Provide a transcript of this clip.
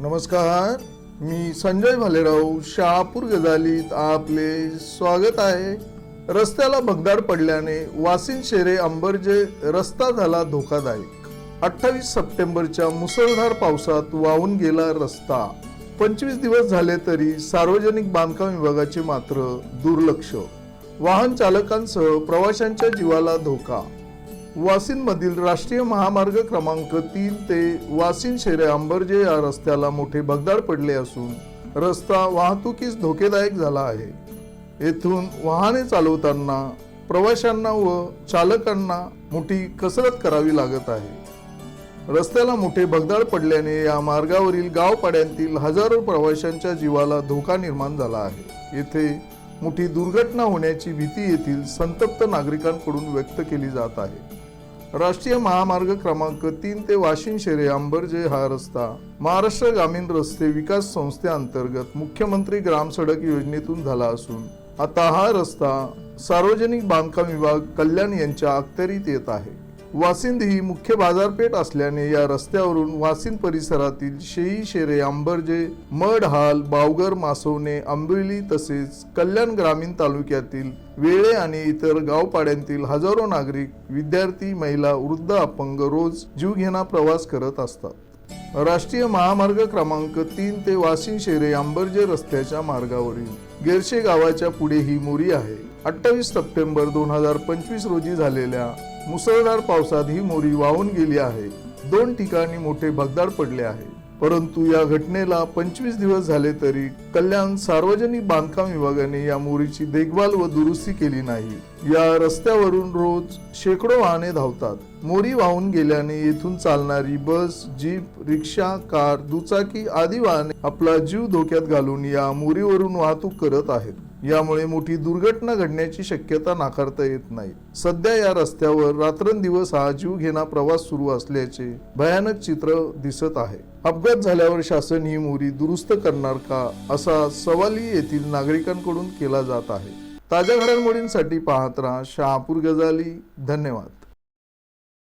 नमस्कार मी संजय भालेराव शहापूर गजालीत आपले स्वागत आहे. रस्त्याला भगदाड पडल्याने वासिन शेरे अंबरजे रस्ता झाला धोकादायक. अठ्ठावीस सप्टेंबरच्या मुसळधार पावसात वाहून गेला रस्ता. पंचवीस दिवस झाले तरी सार्वजनिक बांधकाम विभागाचे मात्र दुर्लक्ष. वाहन चालकांसह प्रवाशांच्या जीवाला धोका. वासिनमधील राष्ट्रीय महामार्ग क्रमांक तीन ते वासिन शेरे अंबरजे या रस्त्याला मोठे भगदाड पडले असून रस्ता वाहतुकीस धोकेदायक झाला आहे. येथून वाहने चालवताना प्रवाशांना व चालकांना मोठी कसरत करावी लागत आहे. रस्त्याला मोठे भगदाड पडल्याने या मार्गावरील गावपाड्यांतील हजारो प्रवाशांच्या जीवाला धोका निर्माण झाला आहे. येथे मोठी दुर्घटना होण्याची भीती येथील संतप्त नागरिकांकडून व्यक्त केली जात आहे. राष्ट्रीय महामार्ग क्रमांक तीन ते वाशिम शेरे अंबरजे हा रस्ता. महाराष्ट्र ग्रामीण रस्ते विकास संस्थेअंतर्गत मुख्यमंत्री ग्राम सडक योजनेतून झाला असून आता हा रस्ता सार्वजनिक बांधकाम विभाग कल्याण यांच्या अखत्यारीत येत आहे. वासिंद ही मुख्य बाजारपेठ असल्याने या रस्त्यावरून वासिंद परिसरातील शेई शेरे आंबर्जे मडहाल बावगर मासवणे आंबिवली तसेच कल्याण ग्रामीण तालुक्यातील वेळे आणि इतर गावपाड्यांतील हजारो नागरिक विद्यार्थी महिला वृद्ध अपंग रोज जीवघेणा प्रवास करत असतात. राष्ट्रीय महामार्ग क्रमांक तीन ते वाशिन शेरे आंबर्जे रस्त्याच्या मार्गावरील गेरशे गावाच्या पुढे ही मोरी आहे. अठ्ठावीस सप्टेंबर दोन हजार पंचवीस रोजी झालेल्या मुसळधार पावसात ही मोरी वाहून गेली आहे. दोन ठिकाणी मोठे भगदाड पडले आहे. परंतु या घटनेला पंचवीस दिवस झाले तरी कल्याण सार्वजनिक बांधकाम विभागाने या मोरीची देखभाल व दुरुस्ती केली नाही. या रस्त्यावरून रोज शेकडो वाहने धावतात. मोरी वाहून गेल्याने येथून चालणारी बस जीप रिक्षा कार दुचाकी आदी वाहने आपला जीव धोक्यात घालून या मोरीवरून वाहतूक करत आहेत. यामुळे मोठी दुर्घटना घडण्याची शक्यता नाकारता येत नाही. सध्या या रस्त्यावर रात्रंदिवस हा जीवघेणा प्रवास सुरू असल्याचे भयानक चित्र दिसत आहे. अपघात झाल्यावर शासन ही मोरी दुरुस्त करणार का असा सवालही येथील नागरिकांकडून केला जात आहे. ताज्या घडामोडींसाठी पाहत राहा शहापूर गजाली. धन्यवाद.